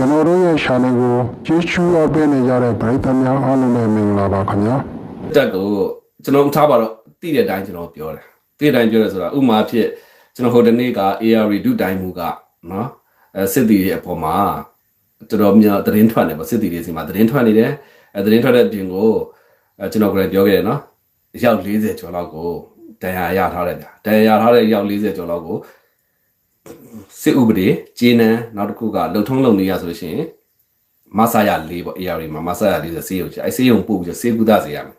ကျွန်တော်တို့ရဲ့ channel ကိုကြည့်ရှုအားပေးနေကြတဲ့ပရိသတ်များအားလုံးပဲမင်္ဂလာပါခင်ဗျာတက်ကိုကျွန်တော်ထားပါတော့တိတဲ့အတိုင်းကျွန်တော်ပြောတယ်တိတဲ့အတိုင်းပြောတယ်ဆိုတာဥမာဖြစ်ကျွန်တော်ဟိုတနေ့က AR ဒုတိုင်းမူကနော်အဲစစ်တီရဲ့အပေါ်မှာတော်တော်များသတင်းထွက်နေပါစစ်တီတွေစီမှာသတင်းထွက်နေတယ်အဲသတင်းထွက်တဲ့အပြင်ကိုအဲကျွန်တော်ကလည်းပြောခဲ့တယ်နော်ရောက်40ကျော်လောက်ကိုတန်ရာရထားတယ်ဗျာတန်ရာရထားတဲ့ရောက်40ကျော်လောက်ကို စစ်ဥပဒေဂျင်းနန်းနောက်တစ်ခုကလုံထုံးလုံနေရဆိုလို့ရှိရင်မဆာရ၄ပေါ့ AR မှာမဆာရ၄ဆိုစေးရုံချအဲစေးရုံပို့ပြီးစေးကူတာစေရမယ်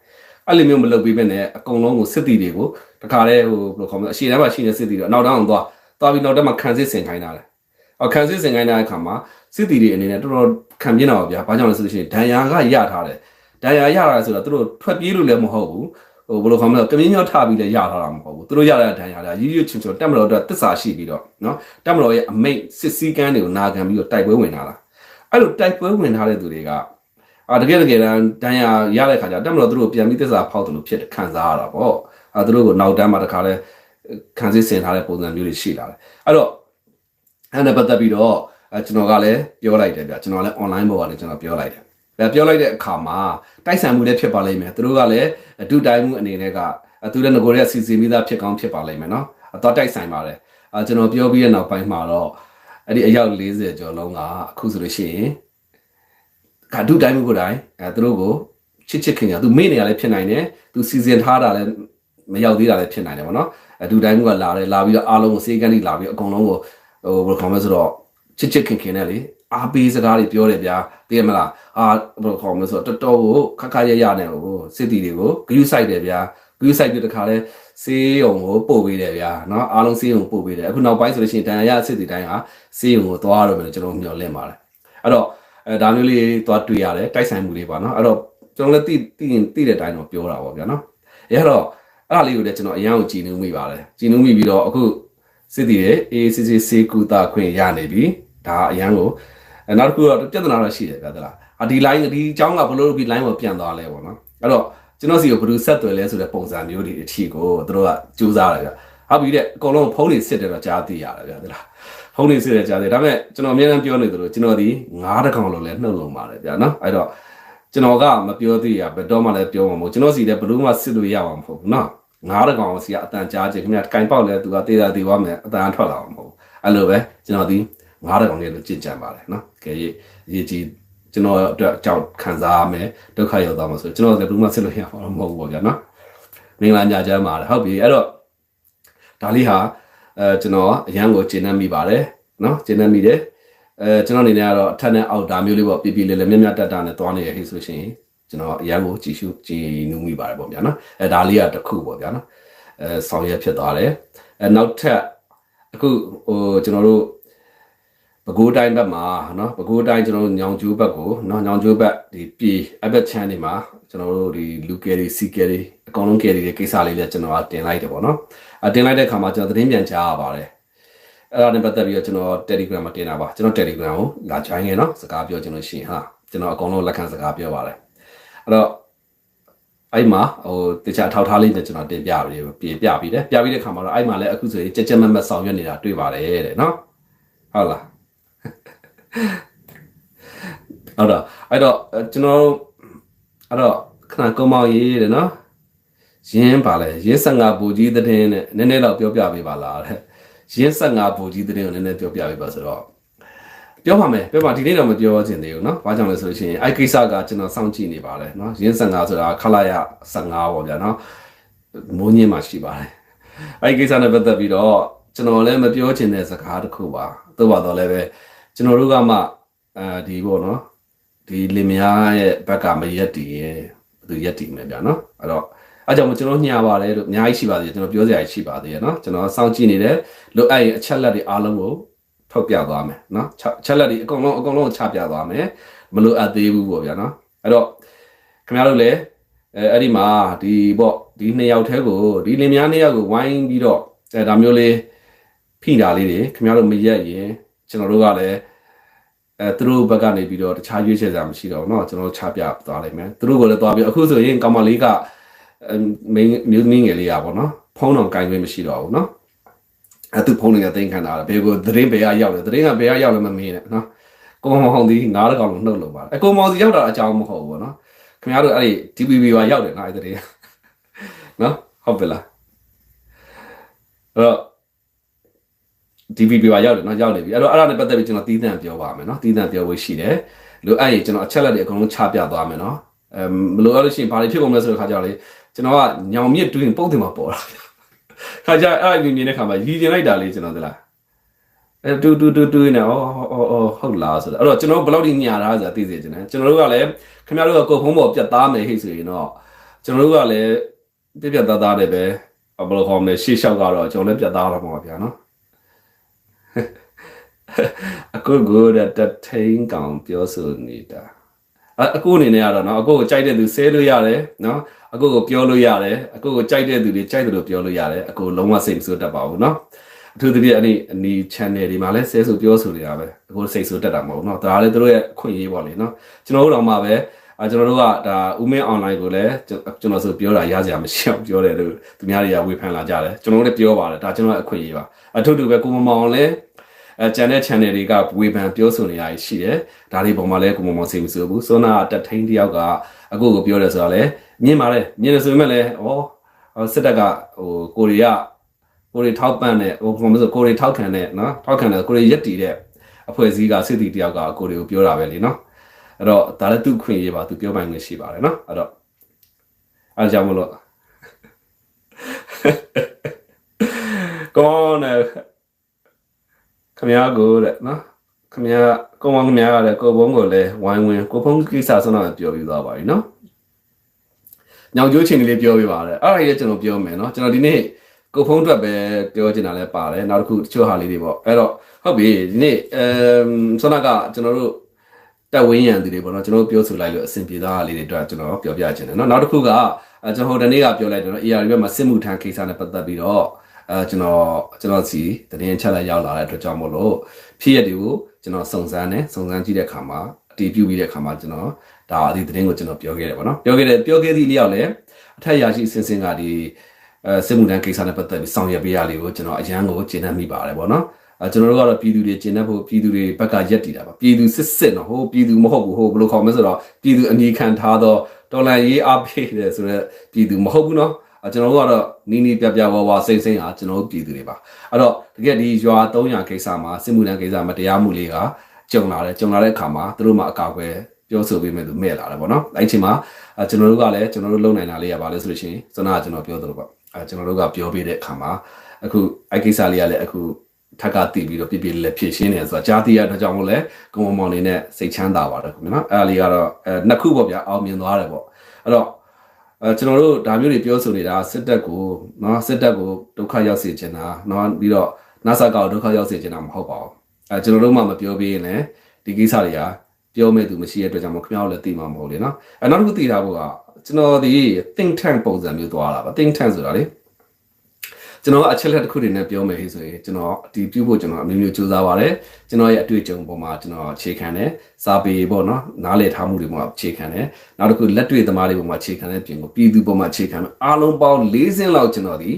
အဲ့လိုမျိုးမလုပ်ပေးဘဲနဲ့အကုန်လုံးကိုစစ်တီတွေကိုတခါတည်းဟိုဘယ်လိုခေါ်မလဲအရှိတန်းမှာရှိနေစစ်တီတွေအနောက်တန်းအောင်သွားသွားပြီးနောက်တန်းမှာခံစစ်ဆင်ခိုင်းတာလေအော်ခံစစ်ဆင်ခိုင်းတဲ့အခါမှာစစ်တီတွေအနေနဲ့တော်တော်ခံပြင်းတာပါဗျာဘာကြောင့်လဲဆိုလို့ရှိရင်ဒဏ်ရာကရထားတယ်ဒဏ်ရာရတာဆိုတော့သူတို့ထွက်ပြေးလို့လည်းမဟုတ်ဘူး ဟိုဘယ်လိုခေါ်မလဲကမင်းမြောက်ထပြီးလည်းရထားတာမဟုတ်ဘူးသူတို့ရတဲ့ဒဏ်ရာလည်းရည်ရည်ချင်းချင်းတက်မတော်အတွက်တစ္ဆာရှိပြီးတော့နော်တက်မတော်ရဲ့အမိတ်စစ်စည်းကမ်းတွေကိုနာခံပြီးတော့တိုက်ပွဲဝင်လာတာအဲ့လိုတိုက်ပွဲဝင်ထားတဲ့သူတွေကအာတကယ်တကယ်တမ်းတန်းရရတဲ့ခါကျတက်မလို့သူတို့ပြန်ပြီးသစ္စာဖောက်တယ်လို့ဖြစ်တယ်ခံစားရတာပေါ့အာသူတို့ကိုနောက်တန်းမှာတခါလဲခံစစ်ဆင်ထားတဲ့ပုံစံမျိုးတွေရှိလာတယ်အဲ့တော့အဲ့ဒါပတ်သက်ပြီးတော့အဲကျွန်တော်ကလည်းပြောလိုက်တယ်ဗျကျွန်တော်လည်း online ပေါ်ကနေကျွန်တော်ပြောလိုက်တယ်ဒါ ပြောလိုက်တဲ့အခါမှာတိုက်ဆိုင်မှုလည်းဖြစ်ပါလိမ့်မယ်သူတို့ကလည်းအတူတိုင်းမှုအနေနဲ့ကသူလည်းငကိုရဲစီစီမိသားဖြစ်ကောင်းဖြစ်ပါလိမ့်မယ်နော်အတော့တိုက်ဆိုင်ပါတယ်အာကျွန်တော်ပြောပြီးတဲ့နောက်ပိုင်းမှာတော့အဲ့ဒီအယောက်40ကျော်လုံးကအခုဆိုလို့ရှိရင်ကဒုတိုင်းမှုကိုတိုင်းအဲသူတို့ကိုချစ်ချစ်ခင်ခင်သူမေ့နေရလဲဖြစ်နိုင်တယ်သူစီစဉ်ထားတာလဲမရောက်သေးတာလဲဖြစ်နိုင်တယ်ဗောနော်အဒုတိုင်းမှုကလာတယ်လာပြီးတော့အားလုံးကိုစေကန်းကြီးလာပြီးအကုန်လုံးကိုဟိုဘယ်လိုခေါ်မလဲဆိုတော့ချစ်ချစ်ခင်ခင်နဲ့လေ အားပေးစကားတွေပြောတယ်ဗျာသိရမလားအာဘယ်လိုခေါ်မလဲဆိုတော့တော်တော်ကိုခက်ခက်ရရနဲ့ဟိုစစ်တီတွေကိုဂရုစိုက်တယ်ဗျာဂရုစိုက်ပြီးတခါလဲစေးရုံကိုပို့ပေးတယ်ဗျာနော်အားလုံးစေးရုံပို့ပေးတယ်အခုနောက်ပိုင်းဆိုလို့ရှိရင်တန်ရရစစ်တီတိုင်းဟာစေးရုံကိုသွားတော့မယ်လို့ကျွန်တော်မျှော်လင့်ပါတယ်အဲ့တော့အဲဒါမျိုးလေးသွားတွေ့ရတယ်တိုက်ဆိုင်မှုလေးပါနော်အဲ့တော့ကျွန်တော်လည်းသိသိရင်သိတဲ့အတိုင်းတော့ပြောတာပေါ့ဗျာနော်အဲအဲ့တော့အဲ့ဒါလေးကိုလည်းကျွန်တော်အရန်ကိုကြည်နူးမိပါတယ်ကြည်နူးမိပြီးတော့အခုစစ်တည်ရဲ့ ACC စေကူတာခွင့်ရနေပြီဒါအရန်ကို အဲနောက်တစ်ခုတော့ပြဿနာတော့ရှိတယ်ဗျာသလားအဒီ line ဒီအကြောင်းကဘလို့လို့ဒီ line ကိုပြန်သွားလဲပေါ့နော်အဲ့တော့ကျွန်တော်စီကိုဘယ်လိုဆက်သွယ်လဲဆိုတဲ့ပုံစံမျိုးတွေအထီကိုသူတို့ကစူးစမ်းတယ်ဗျာဟုတ်ပြီတဲ့အကုန်လုံးဖုန်းတွေစစ်တယ်တော့ကြားသိရတယ်ဗျာသလားဖုန်းနေစစ်ရကြတယ်ဒါပေမဲ့ကျွန်တော်အများအားပြောနေသလိုကျွန်တော်ဒီငားတစ်ကောင်လုံးလဲနှုတ်လုံးပါတယ်ဗျာနော်အဲ့တော့ကျွန်တော်ကမပြောသေးရဘယ်တော့မှလည်းပြောမှာမဟုတ်ကျွန်တော်စီလည်းဘလို့မှစစ်လို့ရမှာမဟုတ်ဘူးနော်ငားတစ်ကောင်စီကအတန်ကြားခြင်းခင်ဗျာကင်ပေါက်လဲသူကတေးတာတေးသွားမယ်အတန်ထွက်လာမှာမဟုတ်ဘူးအဲ့လိုပဲကျွန်တော်ဒီ ငားတစ်ကောင်လေးလို့ကြင်ကြံပါတယ်နော်ကဲရေးရေးကြီးကျွန်တော်အတွက်ကြောက်ခံစားရမယ်ဒုက္ခရောက်သွားမှာဆိုကျွန်တော်လည်းဘလို့မှစစ်လို့ရမှာမဟုတ်ဘူးပေါ့ဗျာနော်မင်္ဂလာညချမ်းပါတယ်ဟုတ်ပြီအဲ့တော့ဒါလေးဟာအဲကျွန်တော်အရန်ကိုကျင့်နှံ့မိပါတယ်နော်ကျင့်နှံ့မိတယ်အဲကျွန်တော်အနေနဲ့ကတော့အထက်နဲ့အောက်ဒါမျိုးလေးပေါ့ပြပြလေးလေးမြက်မြက်တက်တက်နဲ့သွားနေရဟိဆိုလို့ရှိရင်ကျွန်တော်အရန်ကိုကြည်ရှုကြည်နူးမိပါတယ်ပေါ့ဗျာနော်အဲဒါလေးကတစ်ခုပေါ့ဗျာနော်အဲဆောင်ရွက်ဖြစ်သွားတယ်အဲနောက်ထပ်အခုဟိုကျွန်တော်တို့ ပဲခူးတိုင်းဘက်မှာနော်ပဲခူးတိုင်းကျွန်တော်တို့ညောင်ကျိုးဘက်ကိုနော်ညောင်ကျိုးဘက်ဒီပြည်အဘက်ချမ်းတွေမှာကျွန်တော်တို့ဒီလူကယ်တွေစီကယ်တွေအကောင်လုံးကယ်တွေကိစ္စလေးလည်းကျွန်တော်ကတင်လိုက်တယ်ပေါ့နော်အတင်လိုက်တဲ့ခါမှာကျွန်တော်သတင်းပြန်ကြားရပါတယ်အဲ့ဒါနဲ့ပတ်သက်ပြီးတော့ကျွန်တော် Telegram မှာတင်တာပါကျွန်တော် Telegram ကိုလာ join ရနော်စကားပြောကျွန်တော်ရှိရင်ဟာကျွန်တော်အကောင်လုံးလက်ခံစကားပြောပါတယ်အဲ့တော့အဲ့မှာဟိုတခြားထောက်ထားလေးနဲ့ကျွန်တော်တင်ပြပြီးပြပြပြီးတယ်ပြပြီးတဲ့ခါမှာတော့အဲ့မှာလည်းအခုဆိုရင်ကြက်ကြက်မက်မက်ဆောင်ရွက်နေတာတွေ့ပါတယ်တဲ့နော်ဟုတ်လား ဟုတ်တော့အဲ့တော့ကျွန်တော်အဲ့တော့ခဏကုန်းမောင်ရေးတဲ့နော်ရင်းပါလဲရင်း15ဘူကြီးတဲ့င်းနဲ့နည်းနည်းတော့ပြောပြပေးပါလားတဲ့ရင်း15ဘူကြီးတဲ့င်းကိုနည်းနည်းပြောပြပေးပါဆိုတော့ပြောပါမယ်ပြောပါဒီနေ့တော့မပြောချင်သေးဘူးเนาะဘာကြောင့်လဲဆိုလို့ရှိရင်အဲ့ကိစ္စကကျွန်တော်စောင့်ကြည့်နေပါတယ်เนาะရင်း15ဆိုတာခလာရ15ပေါ့ဗျာเนาะမိုးညင်းမှာရှိပါတယ်အဲ့ကိစ္စနဲ့ပတ်သက်ပြီးတော့ကျွန်တော်လည်းမပြောချင်တဲ့စကားတစ်ခုပါသို့ပါတော့လည်းပဲ ကျွန်တော်တို့ကမှအဲဒီပေါ့နော်ဒီလင်မယားရဲ့ဘက်ကမရက်တည်ရဲ့ဘသူရက်တည်မယ်ဗျာနော်အဲ့တော့အဲကြောင့်မကျွန်တော်ညပါတယ်လို့အများကြီးရှိပါသေးတယ်ကျွန်တော်ပြောစရာရှိပါသေးတယ်နော်ကျွန်တော်စောင့်ကြည့်နေတယ်လိုအပ်ရင်အချက်လက်တွေအားလုံးကိုထုတ်ပြသွားမယ်နော်ချက်လက်တွေအကုန်လုံးအကုန်လုံးချပြသွားမယ်မလိုအပ်သေးဘူးပေါ့ဗျာနော်အဲ့တော့ခင်ဗျားတို့လည်းအဲအဲ့ဒီမှာဒီပေါ့ဒီနှစ်ယောက်တည်းကိုဒီလင်မယားနှစ်ယောက်ကိုဝိုင်းပြီးတော့အဲဒါမျိုးလေးဖိတာလေးတွေခင်ဗျားတို့မရက်ရင်ကျွန်တော်တို့ကလည်း အဲသူတို့ဘက်ကနေပြီးတော့တခြားရွေးချယ်စရာမရှိတော့ဘူးเนาะကျွန်တော်ချပြသွားလိုက်မယ်သူတို့ကိုလည်းသွားပြီးအခုဆိုရင်ကောင်မလေးကမင်းမျိုးသမီးငယ်လေးอ่ะပေါ့နော်ဖုန်းတော်ကင်ခွင့်မရှိတော့ဘူးเนาะအဲသူဖုန်းတွေကတင်ခံတာဘယ်ကိုသတင်းဘယ်ကရောက်လဲသတင်းကဘယ်ကရောက်လဲမမေးနဲ့เนาะ ကိုမောင်ဒီငါးတကောင်လုံးနှုတ်လို့ပါတယ်အကိုမောင်စီရောက်တာအကြောင်းမဟုတ်ဘူးပေါ့နော်ခင်ဗျားတို့အဲ့ဒီ DPP ပါရောက်တယ်နော်အဲ့တဲ့နော်ဟုတ်ပြီလားအဲ့တော့ DPP ပါရောက်တယ်နော်ရောက်နေပြီအဲ့တော့အဲ့ဒါနဲ့ပတ်သက်ပြီးကျွန်တော်တီးတန့်ပြောပါမယ်နော်တီးတန့်ပြောဖို့ရှိတယ်လိုအပ်ရင်ကျွန်တော်အချက်လက်တွေအကုန်လုံးချပြသွားမယ်နော်အဲမလိုအပ်လို့ရှိရင်ဘာတွေဖြစ်ကုန်မလဲဆိုတဲ့ခါကျတော့လေကျွန်တော်ကညောင်မြစ်တွင်ပုံတင်မှာပေါ်တာခါကျအဲ့အမြင်မြင်တဲ့ခါမှာရည်ကျင်လိုက်တာလေကျွန်တော်သလားအဲတူတူတူတူနေဩဩဟုတ်လားဆိုတော့အဲ့တော့ကျွန်တော်ဘယ်လောက်ဒီညာတာဆိုတာသိစေချင်တယ်ကျွန်တော်တို့ကလည်းခင်ဗျားတို့ကကိုယ်ဖုံးပေါ်ပြတ်သားမယ်ဟိဆိုရင်တော့ကျွန်တော်တို့ကလည်းပြပြတ်သားသားတယ်ပဲဘယ်လိုခေါ်မလဲရှေ့လျှောက်ကတော့ကျွန်တော်လည်းပြတ်သားတော့မှာပါဗျာနော် အခုကိုတထိန်ကောင်ပြောဆိုနေတာအခုအနေနဲ့ကတော့နော်အခုကိုကြိုက်တဲ့သူဆဲလို့ရတယ်နော်အခုကိုပြောလို့ရတယ်အခုကိုကြိုက်တဲ့သူတွေကြိုက်တယ်လို့ပြောလို့ရတယ်အခုလုံးဝစိတ်ဆိုးတတ်ပါဘူးနော်အထူးသဖြင့်အဲ့ဒီအနီ channel တွေမှာလည်းဆဲဆိုပြောဆိုနေတာပဲအခုစိတ်ဆိုးတတ်တာမဟုတ်ဘူးနော်ဒါလည်းတို့ရဲ့အခွင့်အရေးပေါ့လေနော်ကျွန်တော်တို့တော့မှပဲ အာကျွန်တော်တို့ကဒါဦးမင်း online ကိုလည်းကျွန်တော်ဆိုပြောတာရစရာမရှိအောင်ပြောတယ်လို့သူများတွေကဝေဖန်လာကြတယ်ကျွန်တော်တို့လည်းပြောပါတယ်ဒါကျွန်တော်အခွင့်အရေးပါအထူးတူပဲကိုမမောင်လည်းအဲ channel channel တွေကဝေဖန်ပြောဆိုနေရရှိတယ်ဒါတွေပုံမှာလဲကိုမမောင်စိတ်မဆိုးဘူးစောနာတက်ထိန်တယောက်ကအခုကိုပြောတယ်ဆိုတာလဲမြင်ပါတယ်မြင်တယ်ဆိုပေမဲ့လဲဩစစ်တပ်ကဟိုကိုရီးယားကိုရီထောက်ပံ့တဲ့ဟိုဘယ်လိုဆိုကိုရီထောက်ခံတဲ့နော်ထောက်ခံတဲ့ကိုရီရက်တီတဲ့အဖွဲ့အစည်းကစစ်တီတယောက်ကကိုရီကိုပြောတာပဲလीနော် အဲ့တော့ဒါလည်းသူ့ခွင့်ရေးပါသူပြောပိုင်ခွင့်ရှိပါတယ်နော်အဲ့တော့အားကြောင့်မလို့ကောင်းတယ်ခမရကိုတဲ့နော်ခမရကောင်းကောင်းခမရကလည်းကိုဘုံကိုလည်းဝိုင်းဝင်းကိုဘုံကိစ္စဆုံးတော့ပြောပြီးသွားပါပြီနော်ညောင်ကျိုးချင်းကလေးပြောပြပါတယ်အဲ့ဒါကြီးလည်းကျွန်တော်ပြောမယ်နော်ကျွန်တော်ဒီနေ့ကိုဖုံးအတွက်ပဲပြောချင်တာလည်းပါတယ်နောက်တစ်ခုတချို့ဟာလေးတွေပေါ့အဲ့တော့ဟုတ်ပြီဒီနေ့အမ်ဆောနကကျွန်တော်တို့ တက်ဝင်းရံသူတွေပေါ့နော်ကျွန်တော်ပြောဆိုလိုက်လို့အဆင်ပြေသားလေးတွေအတွက်ကျွန်တော်ပြောပြချင်တယ်နော်နောက်တစ်ခုကအဲကျွန်တော်ဟိုတနေ့ကပြောလိုက်တယ်နော် AR ဘက်မှာစစ်မှုထမ်းကိစ္စနဲ့ပတ်သက်ပြီးတော့အဲကျွန်တော်ကျွန်တော်စီတရင်ချက်လက်ရောက်လာတဲ့အတွက်ကြောင့်မို့လို့ဖြစ်ရက်တွေကိုကျွန်တော်စုံစမ်းတယ်စုံစမ်းကြည့်တဲ့အခါမှာအတည်ပြုပြီးတဲ့အခါမှာကျွန်တော်ဒါဒီတရင်ကိုကျွန်တော်ပြောခဲ့တယ်ပေါ့နော်ပြောခဲ့တယ်ပြောခဲ့သည့်လျောက်လည်းအထက်ရာရှိအစင်စင်ကဒီအဲစစ်မှုထမ်းကိစ္စနဲ့ပတ်သက်ပြီးဆောင်ရွက်ပေးရလေးကိုကျွန်တော်အရန်ကိုကျင့်တတ်မိပါတယ်ပေါ့နော်အဲ ကျွန်တော်တို့ကတော့ပြည်သူတွေကျင့်တတ်ဖို့ပြည်သူတွေဘက်ကရက်တည်တာပါပြည်သူစစ်စစ်နော်ဟိုပြည်သူမဟုတ်ဘူးဟိုဘယ်လိုခေါ်မလဲဆိုတော့ပြည်သူအနေခံထားတော့တော်လန်ရေးအားပေးတယ်ဆိုတော့ပြည်သူမဟုတ်ဘူးနော်အဲကျွန်တော်တို့ကတော့နီးနီးပြပြဝဝစိမ့်စိမ့်ဟာကျွန်တော်တို့ပြည်သူတွေပါအဲ့တော့တကယ်ဒီရွာ300ကိစ္စမှာစစ်မှုထမ်းကိစ္စမှာတရားမှုလေးကကြုံလာတယ်ကြုံလာတဲ့အခါမှာသူတို့မှအကာအကွယ်ပြောဆိုပေးမယ်သူမဲ့လာတယ်ပေါ့နော်အဲ့ဒီအချိန်မှာအဲကျွန်တော်တို့ကလည်းကျွန်တော်တို့လုံနိုင်တာလေးရပါလဲဆိုလို့ရှိရင်စနာကကျွန်တော်ပြောသလိုပေါ့အဲကျွန်တော်တို့ကပြောပေးတဲ့အခါမှာအခုအဲ့ကိစ္စလေးကလည်းအခု ထက်ကတည်ပြီးတော့ပြပြလေးလည်းဖြည့်ရှင်းနေဆိုတာကြားသိရတဲ့ကြောင့်မို့လဲကုံမောင်နေနဲ့စိတ်ချမ်းသာပါတယ်ခင်ဗျာနော်အဲ့ဒါလေးကတော့အဲနှစ်ခုပေါ့ဗျာအောင်မြင်သွားတယ်ပေါ့အဲ့တော့အဲကျွန်တော်တို့ဒါမျိုးတွေပြောဆိုနေတာစစ်တပ်ကိုနော်စစ်တပ်ကိုဒုက္ခရောက်စေချင်တာနော်ပြီးတော့နာဆာကောဒုက္ခရောက်စေချင်တာမဟုတ်ပါဘူးအဲကျွန်တော်တို့မှမပြောပြရင်လည်းဒီကိစ္စတွေကပြောမဲ့သူမရှိတဲ့အတွက်ကြောင့်မခင်ဗျားတို့လည်းသိမှာမဟုတ်လေနော်အဲနောက်တစ်ခုသိထားဖို့ကကျွန်တော်ဒီ think tank ပုံစံမျိုးသွားတာပါ think tank ဆိုတာလေ ကျွန်တော်အချက်လက်တစ်ခုတွေနဲ့ပြောမယ်ဟေ့ဆိုရင်ကျွန်တော်ဒီပြုဖို့ကျွန်တော်အမျိုးမျိုးစူးစမ်းပါတယ်ကျွန်တော်ရဲ့အတွေ့အကြုံပေါ်မှာကျွန်တော်အခြေခံတယ်စာပေပေါ့နော်နားလည်ထားမှုတွေပေါ်မှာအခြေခံတယ်နောက်တစ်ခုလက်တွေ့သမားတွေပေါ်မှာအခြေခံတဲ့ပြင်ကိုပြည်သူပေါ်မှာအခြေခံမယ်အားလုံးပေါင်း၄ဆင့်လောက်ကျွန်တော်ဒီ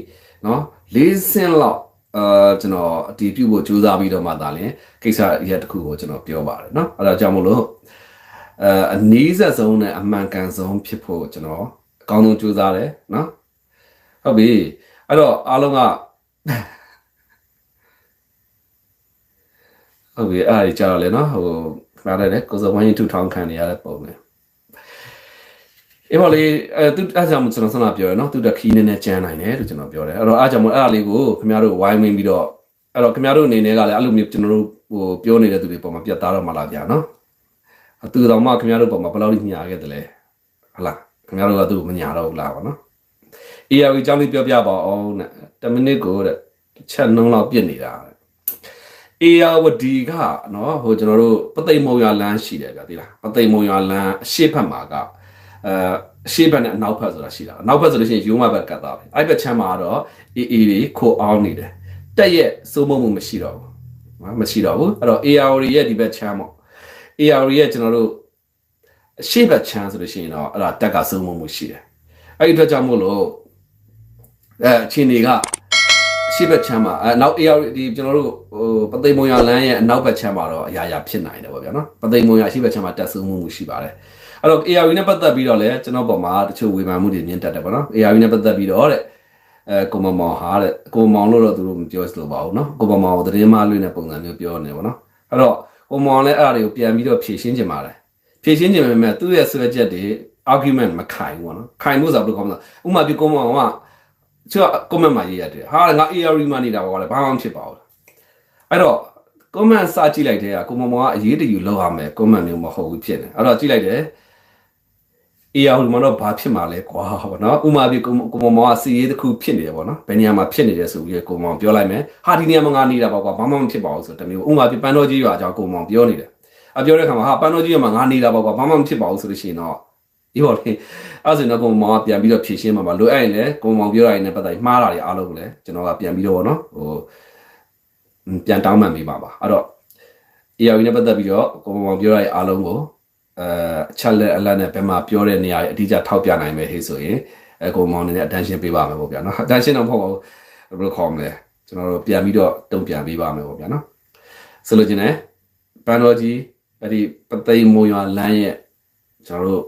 နော်၄ဆင့်လောက်အာကျွန်တော်အတီးပြုဖို့စူးစမ်းပြီးတော့မှသာလင်ကိစ္စရက်တစ်ခုကိုကျွန်တော်ပြောပါတယ်เนาะအဲဒါကြောင့်မလို့အဲအနည်းဆက်ဆုံးနဲ့အမှန်ကန်ဆုံးဖြစ်ဖို့ကျွန်တော်အကောင်းဆုံးစူးစမ်းတယ်เนาะဟုတ်ပြီ အဲ့တော့အားလုံးကဟုတ်ပြီအားရကြတော့လေနော်ဟိုခဏတည်းကိုစဝိုင်းထူထောင်းခံနေရတဲ့ပုံပဲအေးပါလေအဲသူအားကြောင့်ကျွန်တော်ဆန္ဒပြောရနော်သူတက်ခီးနည်းနည်းကြမ်းနိုင်တယ်လို့ကျွန်တော်ပြောတယ်အဲ့တော့အားကြောင့်အဲ့ဒါလေးကိုခင်ဗျားတို့ဝိုင်းဝင်းပြီးတော့အဲ့တော့ခင်ဗျားတို့အနေနဲ့ကလည်းအဲ့လိုမျိုးကျွန်တော်တို့ဟိုပြောနေတဲ့သူတွေပုံမှာပြတ်သားတော့မှလားဗျာနော်အတူတော်မှခင်ဗျားတို့ပုံမှာဘယ်လောက်ညှာခဲ့တယ်လဲဟုတ်လားခင်ဗျားတို့ကသူ့ကိုမညှာတော့ဘူးလားဗောနော် AR အကြောင်းလေးပြောပြပါအောင်တဲ့10မိနစ်ကိုတဲ့ချက်နှုံးလောက်ပြစ်နေတာတဲ့ AR ဝဒီကနော်ဟိုကျွန်တော်တို့ပသိမ်မုံရလမ်းရှိတယ်ဗျာဒီလားပသိမ်မုံရလမ်းအရှိတ်ဖက်မှာကအဲအရှိတ်ဘက်နဲ့အနောက်ဘက်ဆိုတာရှိတာအနောက်ဘက်ဆိုလို့ရှိရင်ယူမဘက်ကတ်သွားပြီအဲ့ဘက်ချမ်းမှာတော့ AA တွေခိုအောင်နေတယ်တက်ရဲ့စိုးမိုးမှုမရှိတော့ဘူးနော်မရှိတော့ဘူးအဲ့တော့ AR ရဲ့ဒီဘက်ချမ်းပေါ့ AR ရဲ့ကျွန်တော်တို့အရှိတ်ဘက်ချမ်းဆိုလို့ရှိရင်တော့အဲ့ဒါတက်ကစိုးမိုးမှုရှိတယ်အဲ့ဒီအတွက်ကြောင့်မို့လို့ အဲအချင်းတွေကအရှေ့ဘက်ချမ်းမှာအဲနောက် AR ဒီကျွန်တော်တို့ဟိုပသိမ်မုံရလမ်းရဲ့အနောက်ဘက်ချမ်းမှာတော့အရာရာဖြစ်နိုင်တယ်ပေါ့ဗျာနော်ပသိမ်မုံရရှေ့ဘက်ချမ်းမှာတက်ဆုံမှုမှုရှိပါတယ်အဲ့တော့ AR နဲ့ပတ်သက်ပြီးတော့လည်းကျွန်တော်ပေါ်မှာတချို့ဝေဖန်မှုတွေမြင်တတ်တယ်ပေါ့နော် AR နဲ့ပတ်သက်ပြီးတော့တဲ့အဲကိုမမောင်ဟာတဲ့ကိုမောင်လို့တော့သူတို့မပြောစလို့ပါဘူးနော်ကိုမမောင်သတင်းမလွှင့်တဲ့ပုံစံမျိုးပြောနေပေါ့နော်အဲ့တော့ကိုမောင်လည်းအဲ့အရာတွေကိုပြန်ပြီးတော့ဖြေရှင်းချင်ပါတယ်ဖြေရှင်းချင်ပေမဲ့သူ့ရဲ့ဆွဲချက်တွေ argument မခိုင်ဘူးပေါ့နော်ခိုင်မှုဆိုတော့ဘယ်လိုကောင်းမလဲဥပမာပြကိုမောင်က သူက comment မှာရေးရတယ်ဟာငါ AR မှာနေတာပါကွာလေဘာမှမဖြစ်ပါဘူးအဲ့တော့ comment စကြည့်လိုက်တဲ့ကကိုမောင်မောင်ကအရေးတယူလောက်ရမယ် comment မျိုးမဟုတ်ဘူးဖြစ်နေအဲ့တော့ကြည့်လိုက်တယ် AR မှာတော့ဘာဖြစ်မှာလဲကွာဗောနော်ဥမာပြကိုကိုမောင်မောင်ကစီရေးတစ်ခုဖြစ်နေတယ်ဗောနော်ဘယ်နေရာမှာဖြစ်နေတယ်ဆိုပြီးကိုမောင်ပြောလိုက်မယ်ဟာဒီနေရာမှာငါနေတာပါကွာဘာမှမဖြစ်ပါဘူးဆိုတမျိုးဥမာပြပန်းတော်ကြီးရွာအကြောင်းကိုမောင်ပြောနေတယ်အပြောတဲ့ခါမှာဟာပန်းတော်ကြီးရွာမှာငါနေတာပါကွာဘာမှမဖြစ်ပါဘူးဆိုလို့ရှိရင်တော့ ဒီဟောလေအဲ့ဆိုရင်တော့ကိုမောင်ကပြန်ပြီးတော့ဖြည့်ရှင်းမှာပါလိုအပ်ရင်လည်းကိုမောင်ပြောရရင်လည်းပတ်သက်မှားတာတွေအားလုံးကိုလည်းကျွန်တော်ကပြန်ပြီးတော့ဗောနော်ဟိုပြန်တောင်းပန်ပေးပါပါအဲ့တော့ AR နဲ့ပတ်သက်ပြီးတော့ကိုမောင်ပြောရတဲ့အားလုံးကိုအဲအချက်လက်အလက်နဲ့ဘယ်မှာပြောတဲ့နေရာတွေအတိအကျထောက်ပြနိုင်မယ်ဟေ့ဆိုရင်အဲကိုမောင်နေနဲ့ attention ပေးပါမယ်ပေါ့ဗျာနော် attention တော့မဟုတ်ပါဘူးဘယ်လိုခေါ်မလဲကျွန်တော်တို့ပြန်ပြီးတော့တုံ့ပြန်ပေးပါမယ်ပေါ့ဗျာနော်ဆိုလို့ချင်းねပန်တော်ကြီးအဲ့ဒီပသိမ်မုံရွာလမ်းရဲ့ကျွန်တော်တို့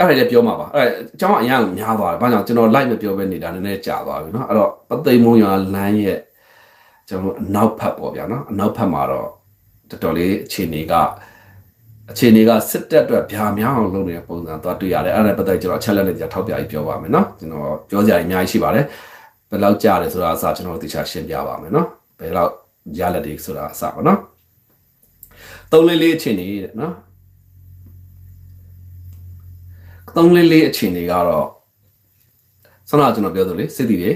အဲ့ဒါလည်းပြောမှာပါအဲ့အကြောင်းအရင်ကများသွားတယ်ဘာကြောင့်ကျွန်တော် live မပြောဘဲနေတာနည်းနည်းကြာသွားပြီเนาะအဲ့တော့ပသိမ်မုံရွာလမ်းရဲ့ကျွန်တော်အနောက်ဖက်ပေါ့ဗျာเนาะအနောက်ဖက်မှာတော့တော်တော်လေးအခြေအနေကအခြေအနေကစစ်တပ်အတွက်ဗျာများအောင်လုပ်နေတဲ့ပုံစံသွားတွေ့ရတယ်အဲ့ဒါပတ်သက်ကျွန်တော်အချက်လက်နဲ့ကြာထောက်ပြပြီးပြောပါမယ်เนาะကျွန်တော်ပြောကြရအများကြီးရှိပါတယ်ဘယ်လောက်ကြားလဲဆိုတာအစကျွန်တော်တို့တခြားရှင်းပြပါမယ်เนาะဘယ်လောက်ရလက်တွေဆိုတာအစပါเนาะသုံးလေးလေးအခြေအနေတဲ့เนาะ သုံးလေးလေးအခြေအနေကတော့ဆောနာကျွန်တော်ပြောသလိုလေစစ်တီတွေ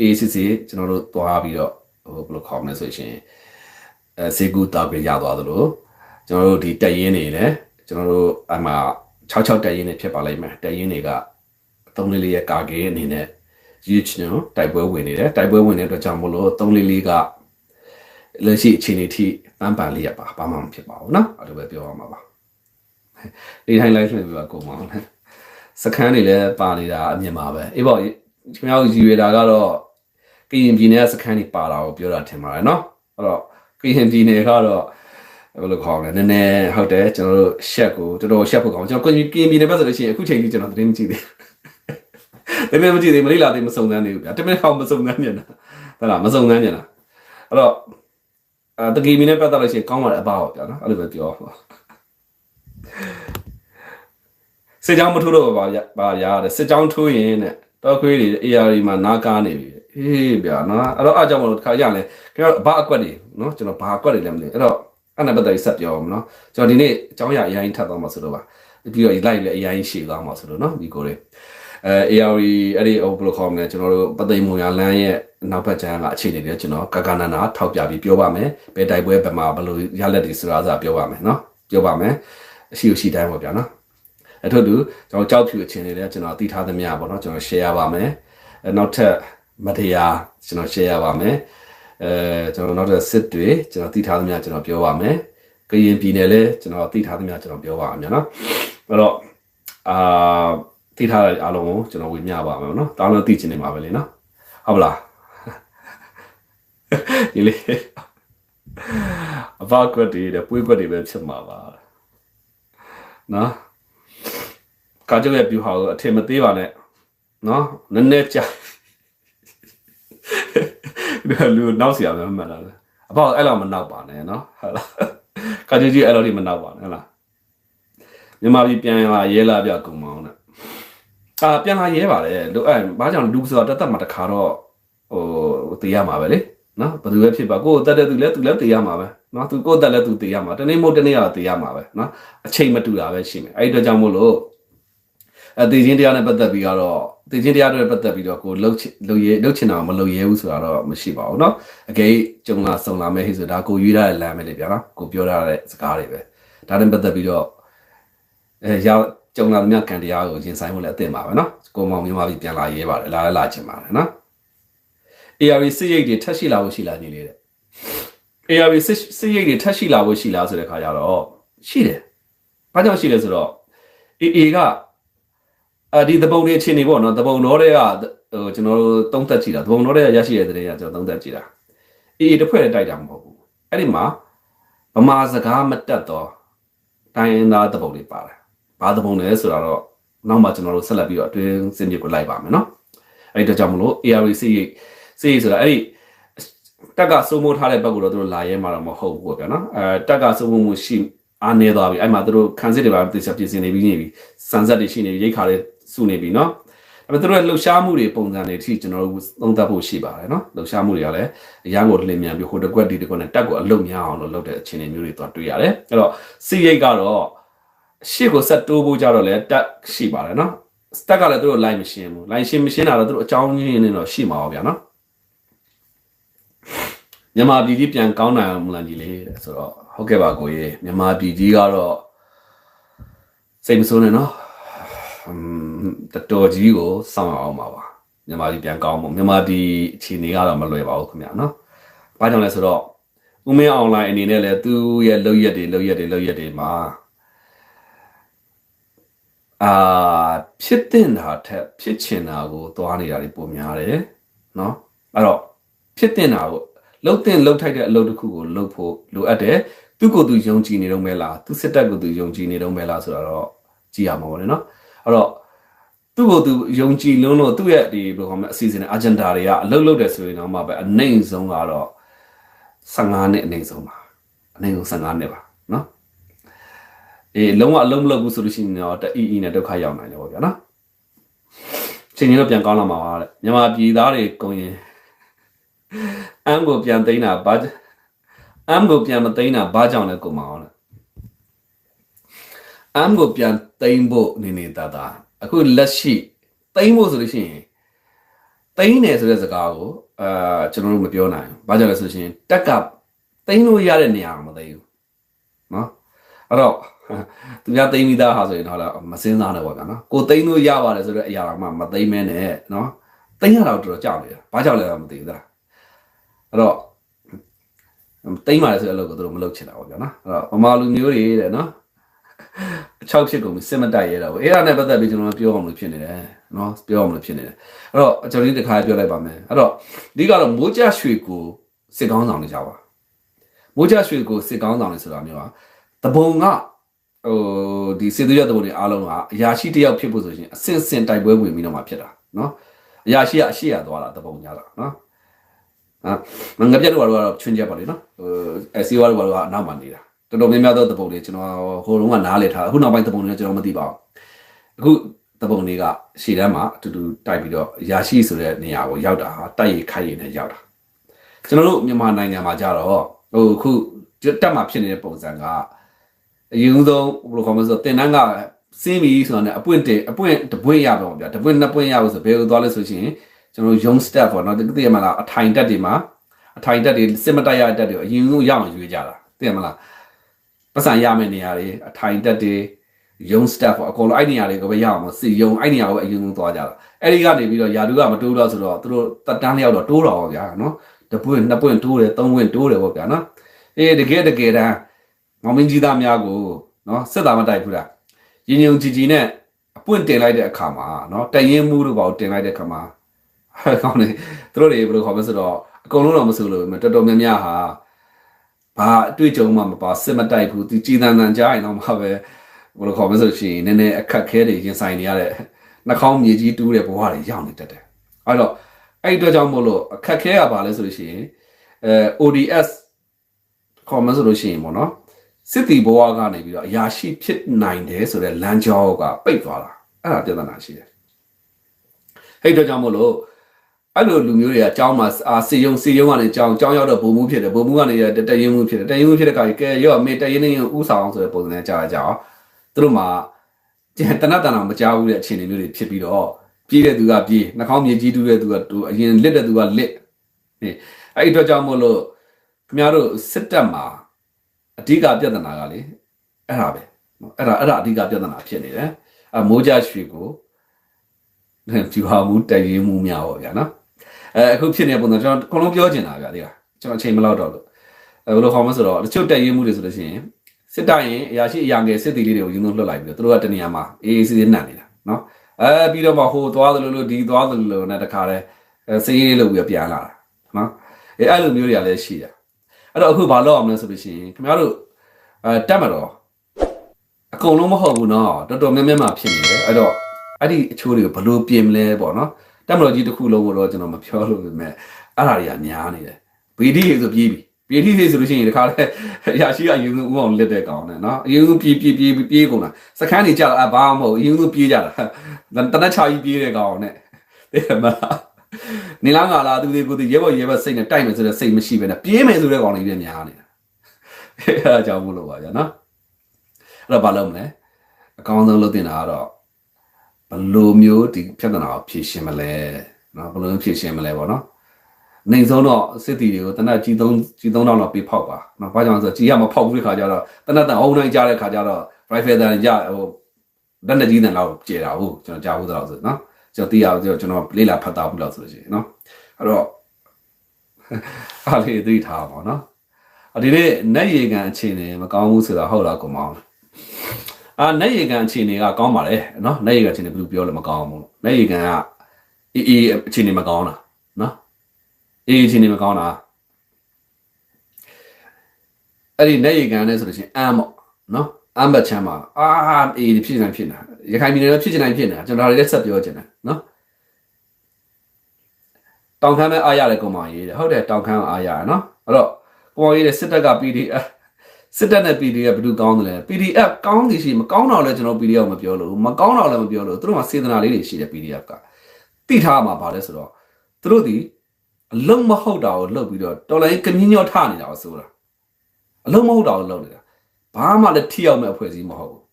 ACC ကျွန်တော်တို့သွားပြီးတော့ဟိုဘယ်လိုခေါ်မလဲဆိုရှင်အဲစေကူတောက်ပြရသွားသလိုကျွန်တော်တို့ဒီတက်ရင်နေတယ်ကျွန်တော်တို့အမှ66တက်ရင်နေဖြစ်ပါလိမ့်မယ်တက်ရင်တွေကသုံးလေးလေးရဲ့ကာကေးအနေနဲ့ရစ်ချင်တိုက်ပွဲဝင်နေတယ်တိုက်ပွဲဝင်တဲ့အတွက်ကြောင့်မလို့သုံးလေးလေးကလက်ရှိအခြေအနေထိပန်းပန်လေးရပါဘာမှမဖြစ်ပါဘူးเนาะအဲ့လိုပဲပြောရမှာပါဒီတိုင်းလိုက်လွှင့်ပြပါကိုမောင်လည်း စခန်းတွေလည်းပါနေတာအမြင်ပါပဲအေးပေါ့ခင်ဗျားတို့ရည်ရွယ်တာကတော့ကရင်ပြည်နယ်ကစခန်းတွေပါတာကိုပြောတာထင်ပါတယ်နော်အဲ့တော့ကရင်ပြည်နယ်ကတော့ဘယ်လိုခေါ်လဲနည်းနည်းဟုတ်တယ်ကျွန်တော်တို့ရှက်ကိုတော်တော်ရှက်ဖို့ကောင်းကျွန်တော်ကရင်ပြည်နယ်ပဲဆိုလို့ရှိရင်အခုချိန်ကြီးကျွန်တော်သတင်းမကြည့်သေးဘူးသတင်းမကြည့်သေးမလိလာသေးမစုံစမ်းသေးဘူးဗျာတမင်ခေါမစုံစမ်းပြန်တာဟုတ်လားမစုံစမ်းပြန်တာအဲ့တော့အဲတကီမီနဲ့ပတ်သက်လို့ရှိရင်ကောင်းပါတယ်အပါပေါ့ဗျာနော်အဲ့လိုပဲပြောပါ စစ်ကြောင်းမထိုးတော့ပါဗျာပါရတယ်စစ်ကြောင်းထိုးရင်တဲ့တော့ခွေးတွေ AR မှာနားကားနေပြီဟေးဗျာနော်အဲ့တော့အားကြောင့်မလို့တစ်ခါကြလဲကျွန်တော်ဘာအကွက်တွေနော်ကျွန်တော်ဘာအကွက်တွေလဲမသိဘူးအဲ့တော့အဲ့နဲ့ပတ်သက်ပြီးဆက်ပြောအောင်နော်ကျွန်တော်ဒီနေ့အကြောင်းအရာအရင်ထပ်သွားမှာဆိုတော့ပါပြီးတော့ live လည်းအရင်ရှေ့သွားမှာဆိုတော့နော်ဒီကိုတွေအဲ AR အဲ့ဒီဟိုဘယ်လိုခေါ်မလဲကျွန်တော်တို့ပသိမ်မုံရလမ်းရဲ့နောက်ဘက်ကျမ်းကအခြေအနေတွေကျွန်တော်ကကနနာထောက်ပြပြီးပြောပါမယ်ဘယ်တိုက်ပွဲဘယ်မှာဘယ်လိုရလက်တွေဆိုတာစပြောပါမယ်နော်ပြောပါမယ်အရှိရှိတိုင်းပေါ့ဗျာနော် အထုပ်တူကျွန်တော်ကြောက်ဖြူအခြေအနေတွေကျွန်တော်တည်ထားသမျှပေါ့နော်ကျွန်တော် share ရပါမယ်အဲနောက်ထပ်မတရားကျွန်တော် share ရပါမယ်အဲကျွန်တော်နောက်ထပ်စစ်တွေကျွန်တော်တည်ထားသမျှကျွန်တော်ပြောပါမယ်ကရင်ပြည်နယ်လည်းကျွန်တော်တည်ထားသမျှကျွန်တော်ပြောပါမယ်နော်အဲ့တော့အာတည်ထားတဲ့အားလုံးကိုကျွန်တော်ဝေမျှပါမယ်နော်တောင်းလို့တည်ချင်နေမှာပဲလေနော်ဟုတ်ပါလားဒီလေအဘကွက်တွေတဲ့ပွေးကွက်တွေပဲဖြစ်မှာပါနော် ကာကြောရဲ့ပြူဟာကိုအထင်မသေးပါနဲ့နော်နည်းနည်းကြာဒီလူနောက်စီရမယ်မှတ်လားအပေါ့အဲ့လောက်မနောက်ပါနဲ့နော်ဟုတ်လားကာကြောကြီးအဲ့လောက်ဒီမနောက်ပါနဲ့ဟုတ်လားမြန်မာပြည်ပြန်လာရဲလာပြကုံမောင်းနဲ့အာပြန်လာရဲပါလေလူအဲ့ဘာကြောင့်လူဆိုတာတက်တက်မှာတခါတော့ဟိုတေးရမှာပဲလေနော်ဘယ်သူပဲဖြစ်ပါကိုယ်တက်တဲ့သူလည်းသူလည်းတေးရမှာပဲနော်သူကိုယ်တက်လည်းသူတေးရမှာတနေ့မို့တနေ့ကတော့တေးရမှာပဲနော်အချိန်မတူတာပဲရှိမယ်အဲ့ဒီအတွက်ကြောင့်မို့လို့ အသေးချင်းတရားနဲ့ပတ်သက်ပြီးတော့သေချင်းတရားတွေပတ်သက်ပြီးတော့ကိုလှုပ်လှုပ်ရဲလှုပ်ချင်တာမလှုပ်ရဲဘူးဆိုတာတော့မရှိပါဘူးเนาะအကယ်ကြုံလာစုံလာမဲ့ဟိဆိုဒါကိုရွေးရတဲ့လမ်းပဲလေဗျာနော်ကိုပြောရတဲ့စကားတွေပဲဒါနဲ့ပတ်သက်ပြီးတော့အဲရောက်ကြုံလာတဲ့မြတ်ကံတရားကိုရင်ဆိုင်ဖို့လည်းအသင့်ပါပဲเนาะကိုမောင်မြန်မာပြည်ပြန်လာရဲပါတယ်လာလာချင်ပါတယ်เนาะ ARV စစ်ရိတ်တွေထက်ရှိလာဖို့ရှိလာနေလေတဲ့ ARV စစ်စစ်ရိတ်တွေထက်ရှိလာဖို့ရှိလားဆိုတဲ့ခါကျတော့ရှိတယ်ဘာကြောင့်ရှိလဲဆိုတော့ AA က အာဒီသပုံတွေအခြေအနေပေါ့နော်သပုံတော်တွေကဟိုကျွန်တော်တို့သုံးသက်ကြည့်တာသဘုံတော်တဲ့ရရှိတဲ့တဲ့ကကျွန်တော်သုံးသက်ကြည့်တာအေးတစ်ဖွဲ့နဲ့တိုက်တာမဟုတ်ဘူးအဲ့ဒီမှာဗမာစကားမတက်တော့တိုင်းရင်းသားသဘုံတွေပါတယ်ဘာသဘုံလဲဆိုတော့နောက်မှကျွန်တော်တို့ဆက်လက်ပြီးတော့အတွင်းစင်ပြကိုလိုက်ပါမယ်နော်အဲ့ဒီတော့ကြောင့်မလို့ ARC စိတ်ဆိုတာအဲ့ဒီတက်ကစိုးမိုးထားတဲ့ဘက်ကိုတော့သူတို့လာရဲမှာတော့မဟုတ်ဘူးပေါ့ဗျာနော်အဲတက်ကစိုးမိုးမှုရှိအားနေသွားပြီအဲ့မှာသူတို့ခန်းစစ်တွေပါသိစပြင်ဆင်နေပြီးနေပြီစံဆက်တွေရှိနေပြီရိတ်ခါတွေ စုနေပြီနော်အဲ့မဲ့သူတို့ရဲ့လှုပ်ရှားမှုတွေပုံစံတွေအထိကျွန်တော်တို့သုံးသပ်ဖို့ရှိပါတယ်နော်လှုပ်ရှားမှုတွေကလည်းအရန်ကိုလင်းမြန်ပြီးဟိုတစ်ကွက်ဒီတစ်ကွက်နဲ့တက်ကိုအလုံများအောင်လို့လုပ်တဲ့အခြေအနေမျိုးတွေတော့တွေ့ရတယ်အဲ့တော့စီရိတ်ကတော့ရှေ့ကိုဆက်တိုးဖို့ကြတော့လဲတက်ရှိပါတယ်နော်စတက်ကလည်းသူတို့ line မရှင်းဘူး line ရှင်းမရှင်းတာတော့သူတို့အကြောင်းရင်းနေတော့ရှိမှာပါဗျာနော်မြန်မာပြည်ကြီးပြန်ကောင်းနိုင်အောင်မလားကြီးလေတဲ့ဆိုတော့ဟုတ်ကဲ့ပါကိုကြီးမြန်မာပြည်ကြီးကတော့စိတ်မဆိုးနဲ့နော်อืม တတော်ကြီးကိုစောင့်အောင်ပါပါမြန်မာပြည်ပြန်ကောင်းဖို့မြန်မာပြည်အခြေအနေကတော့မလွယ်ပါဘူးခင်ဗျာနော်ဘာကြောင့်လဲဆိုတော့ဦးမင်းအွန်လိုင်းအနေနဲ့လည်းသူ့ရဲ့လောက်ရက်တွေလောက်ရက်တွေလောက်ရက်တွေမှာအာဖြစ်တင်တာထက်ဖြစ်ချင်တာကိုသွားနေတာတွေပုံများတယ်နော်အဲ့တော့ဖြစ်တင်တာကိုလှုပ်တင်လှုပ်ထိုက်တဲ့အလုပ်တစ်ခုကိုလှုပ်ဖို့လိုအပ်တယ်သူ့ကိုယ်သူယုံကြည်နေတော့မဲလားသူ့စစ်တပ်ကိုသူယုံကြည်နေတော့မဲလားဆိုတော့ကြည့်ရမှာပေါ့နော် အဲ့တော့သူ့ကိုသူယုံကြည်လုံးလို့သူ့ရဲ့ဒီဘယ်လိုမှအစီအစဉ်နဲ့ agenda တွေကအလုပ်လုပ်တယ်ဆိုရင်တော့မှပဲအနိုင်ဆုံးကတော့15နှစ်အနိုင်ဆုံးပါအနိုင်ဆုံး15နှစ်ပါနော်အေးလုံးဝအလုံးမလုပ်ဘူးဆိုလို့ရှိရင်တော့တအီအီနဲ့ဒုက္ခရောက်နိုင်တယ်ပေါ့ဗျာနော်ချိန်ချင်းတော့ပြန်ကောင်းလာမှာပါတဲ့မြန်မာပြည်သားတွေကုန်ရင်အမ်ကိုပြန်သိမ်းတာဘာအမ်ကိုပြန်မသိမ်းတာဘာကြောင့်လဲကုန်မှာအောင်လဲ အမ်ကိုပြန်သိမ်းဖို့နေနေတာတာအခုလက်ရှိသိမ်းဖို့ဆိုလို့ရှိရင်သိမ်းတယ်ဆိုတဲ့စကားကိုအာကျွန်တော်တို့မပြောနိုင်ဘူးဘာကြောင့်လဲဆိုရှင်တက်ကသိမ်းလို့ရတဲ့နေရာကိုမသိဘူးနော်အဲ့တော့သူများသိမ်းပြီးသားဟာဆိုရင်တော့မစင်းစားနဲ့ပေါ့ဗျာနော်ကိုသိမ်းလို့ရပါတယ်ဆိုတော့အရာကမှမသိမ်းမဲနဲ့နော်သိမ်းရတော့တော်တော်ကြောက်နေတာဘာကြောက်လဲတော့မသိဘူးသလားအဲ့တော့သိမ်းပါတယ်ဆိုတဲ့အလုပ်ကိုသူတို့မလုပ်ချင်တာပေါ့ဗျာနော်အဲ့တော့ဗမာလူမျိုးတွေတဲ့နော် အချောက်ဖြစ်ကုန်ပြီစစ်မတိုက်ရတော့ဘူးအဲ့ဒါနဲ့ပတ်သက်ပြီးကျွန်တော်ပြောအောင်လို့ဖြစ်နေတယ်နော်ပြောအောင်လို့ဖြစ်နေတယ်အဲ့တော့ကျွန်တော်ဒီတစ်ခါပြောလိုက်ပါမယ်အဲ့တော့ဒီကတော့မိုးကြရွှေကိုစစ်ကောင်းဆောင်နေကြပါမိုးကြရွှေကိုစစ်ကောင်းဆောင်နေဆိုတာမျိုးဟာတဘုံကဟိုဒီစေသူရတဲ့ဘုံတွေအားလုံးကအရာရှိတယောက်ဖြစ်ဖို့ဆိုရင်အစင်စင်တိုက်ပွဲဝင်ပြီးတော့မှဖြစ်တာနော်အရာရှိကအရှိရသွားတာတပုံညာတာနော်ဟာငါပြတ်တော့ကတော့ချွင်းချက်ပါလေနော်ဟိုအစီဝါတော့ကတော့အနောက်မှာနေတာ တော်တော်များများသောတပုံတွေကျွန်တော်ဟိုတုန်းကနားလေထားအခုနောက်ပိုင်းတပုံတွေကျွန်တော်မသိပါဘူးအခုတပုံတွေကရှေ့တန်းမှာအတူတူတိုက်ပြီးတော့အရာရှိဆိုတဲ့နေရာကိုရောက်တာဟာတိုက်ရိုက်ခိုက်ရည်နဲ့ရောက်တာကျွန်တော်တို့မြန်မာနိုင်ငံမှာကြတော့ဟိုအခုတက်မှာဖြစ်နေတဲ့ပုံစံကအရင်ဆုံးဘယ်လိုခေါ်မလဲဆိုတော့တင်တန်းကစင်းပြီဆိုတာနဲ့အပွင့်တင်အပွင့်တပွင့်ရတော့ဗျာတပွင့်နှစ်ပွင့်ရလို့ဆိုဘယ်လိုသွားလဲဆိုရှင်ကျွန်တော် young step ပေါ့နော်တကယ်မလားအထိုင်တက်တွေမှာအထိုင်တက်တွေစစ်မတက်ရတက်တွေအရင်ဆုံးရအောင်ရွေးကြတာသိရမလား ပတ်စံရမယ့်နေရာတွေအထိုင်တက်တွေ young step ပေါ့အကုန်လုံးအဲ့နေရာတွေကိုပဲရအောင်စီယုံအဲ့နေရာကိုအရင်ဆုံးသွားကြတာအဲ့ဒီကနေပြီးတော့ယာတူကမတိုးတော့ဆိုတော့သူတို့တက်တန်းလျောက်တော့တိုးတော့ဗျာနော်တပွင့်နှစ်ပွင့်တိုးတယ်သုံးပွင့်တိုးတယ်ပေါ့ဗျာနော်အေးတကယ်တကယ်တမ်းမောင်မင်းကြီးသားများကိုနော်စစ်သားမတိုက်ဘူးလားရင်ညုံကြည်ကြည်နဲ့အပွင့်တင်လိုက်တဲ့အခါမှာနော်တရင်မှုတို့ဘာကိုတင်လိုက်တဲ့အခါမှာဟဲ့ကောင်းနေသူတို့တွေဘယ်လိုခေါ်မလဲဆိုတော့အကုန်လုံးတော့မဆိုလို့တော်တော်များများဟာ ဘာအတွေ့အကြုံမှမပါစစ်မတိုက်ဘူးသူကြည်တန်တန်ကြားရင်တော့မှပဲဘယ်လိုခေါ်မလဲဆိုရှင်နည်းနည်းအခက်ခဲတွေရင်ဆိုင်နေရတဲ့နှာခေါင်းမြေကြီးတူးတဲ့ဘဝတွေရောက်နေတတ်တယ်အဲ့တော့အဲ့ဒီအတွက်ကြောင့်မို့လို့အခက်ခဲရပါလဲဆိုလို့ရှိရင်အဲ ODS ခေါ်မှဆိုလို့ရှိရင်ပေါ့နော်စစ်တီဘဝကနေပြီးတော့အရာရှိဖြစ်နိုင်တယ်ဆိုတဲ့လမ်းကြောကပိတ်သွားတာအဲ့ဒါပြဿနာရှိတယ်အဲ့တော့ကြောင့်မို့လို့ အဲ့လိုလူမျိုးတွေကအကြောင်းမှာအာစီယုံစီယုံကနေကြောင်းကြောင်းရောက်တော့ဘုံမှုဖြစ်တယ်ဘုံမှုကနေတတရင်မှုဖြစ်တယ်တရင်မှုဖြစ်တဲ့ခါကြီးကဲရော့မေတရင်နေဥဆောင်အောင်ဆိုတဲ့ပုံစံနဲ့ကြာကြအောင်သူတို့မှာတနတ်တန်အောင်မကြောက်ဘူးတဲ့အခြေအနေမျိုးတွေဖြစ်ပြီးတော့ပြေးတဲ့သူကပြေးနှာခေါင်းမြေကြီးတူးတဲ့သူကတူအရင်လစ်တဲ့သူကလစ်နေအဲ့ဒီအတွက်ကြောင့်မို့လို့ခင်ဗျားတို့စစ်တပ်မှာအဓိကပြဿနာကလေအဲ့ဒါပဲနော်အဲ့ဒါအဲ့ဒါအဓိကပြဿနာဖြစ်နေတယ်အမိုးကြရွှေကိုဖြူဟာမှုတည်ရင်မှုများပေါ့ဗျာနော် အဲအခုဖြစ်နေတဲ့ပုံစံကျွန်တော်အကုန်လုံးပြောချင်တာဗျာဒီကကျွန်တော်အချိန်မလောက်တော့လို့အဲဘယ်လိုခေါ်မလဲဆိုတော့တချို့တည်ရင်မှုတွေဆိုလို့ရှိရင်စစ်တပ်ရင်အရာရှိအရာငယ်စစ်တီလေးတွေကိုယူလို့လွတ်လိုက်ပြီးတော့သူတို့ကတနေရာမှာအေးအေးဆေးဆေးနတ်နေတာနော်အဲပြီးတော့မှဟိုသွားတယ်လို့လို့ဒီသွားတယ်လို့လို့နဲ့တခါတည်းအဲစည်ရေးလုပ်ပြီးပြန်လာတာနော်အဲအဲ့လိုမျိုးတွေကလည်းရှိတယ်အဲ့တော့အခုဘာလုပ်အောင်လဲဆိုလို့ရှိရင်ခင်ဗျားတို့အဲတက်မတော်အကုန်လုံးမဟုတ်ဘူးနော်တော်တော်များများမှဖြစ်နေတယ်အဲ့တော့အဲ့ဒီအချိုးတွေကိုဘယ်လိုပြင်မလဲပေါ့နော် တက်မတော်ကြီးတစ်ခုလုံးကိုတော့ကျွန်တော်မပြောလို့ပေမဲ့အဲ့ဒါတွေကများနေတယ်ဗီဒီရေဆိုပြေးပြီပြေးတိသေးဆိုလို့ရှိရင်ဒီခါလဲအရာရှိကအရင်ကဥအောင်လက်တဲ့ကောင်နဲ့နော်အရင်ကပြေးပြေးပြေးပြေးကုန်တာစခန်းနေကြတာဘာမှမဟုတ်အရင်ကပြေးကြတာတနက်ချာကြီးပြေးတဲ့ကောင်နဲ့တဲ့မလားနေလားငါလားသူတွေကိုသူရဲဘော်ရဲဘော်စိတ်နဲ့တိုက်မယ်ဆိုတဲ့စိတ်မရှိဘဲနဲ့ပြေးမယ်ဆိုတဲ့ကောင်လေးပြများနေတာအဲအကြောင်းမလို့ပါဗျာနော်အဲ့တော့ဘာလုပ်မလဲအကောင်းဆုံးလုပ်တင်တာကတော့ ဘယ်လိုမျိုးဒီပြဿနာကိုဖြေရှင်းမလဲနော်ဘယ်လိုမျိုးဖြေရှင်းမလဲပေါ့နော်နေဆုံးတော့စစ်တီတွေကိုတနက်ကြီးသုံးကြီးသုံးတော့ပေးဖောက်ပါနော်ဘာကြောင့်လဲဆိုတော့ကြီးရမဖောက်ဘူးတဲ့ခါကျတော့တနက်တန်အုံနိုင်ကြတဲ့ခါကျတော့ rifle တန်ကြဟိုလက်နဲ့ကြီးတန်တော့ကျေတာဟုတ်ကျွန်တော်ကြားဘူးတော့ဆိုနော်ကျွန်တော်သိရအောင်ကျွန်တော်လေးလာဖတ်တာဘူးလို့ဆိုလို့ရှိရင်နော်အဲ့တော့အားလေးသိထားပါနော်အဒီနေ့နက်ရေကန်အခြေအနေမကောင်းဘူးဆိုတာဟုတ်လားကိုမောင် အာနက်ရေကန်အခြေအနေကကောင်းပါလေနော်နက်ရေကန်အခြေအနေဘယ်လိုပြောလဲမကောင်းဘူးနက်ရေကန်ကအေးအေးအခြေအနေမကောင်းတာနော်အေးအခြေအနေမကောင်းတာအဲ့ဒီနက်ရေကန်နဲ့ဆိုလို့ရှိရင်အမ်းပေါ့နော်အမ်းဘတ်ချမ်းမှာအာအေးဖြစ်နေဖြစ်နေတာရခိုင်ပြည်နယ်လည်းဖြစ်နေဖြစ်နေတာကျွန်တော်လည်းဆက်ပြောချင်တယ်နော်တောင်ခမ်းမဲ့အားရတယ်ကောင်မကြီးတဲ့ဟုတ်တယ်တောင်ခမ်းအားရရနော်အဲ့တော့ကောင်မကြီးတဲ့စစ်တပ်က PDF စစ်တပ်နဲ့ PDF ဘယ်သူကောင်းတယ်လဲ PDF ကောင်းသည်ရှိမကောင်းတော့လဲကျွန်တော် PDF မပြောလို့မကောင်းတော့လဲမပြောလို့သူတို့မှာစေတနာလေးတွေရှိတယ် PDF ကတိထားမှာပါလဲဆိုတော့သူတို့ဒီအလုံးမဟုတ်တာကိုလှုပ်ပြီးတော့တော်လိုင်းကမြင်းညော့ထနေတာကိုဆိုတာအလုံးမဟုတ်တာကိုလှုပ်နေတာဘာမှလည်းထိရောက်မဲ့အဖွဲ့အစည်းမဟုတ်ဘူး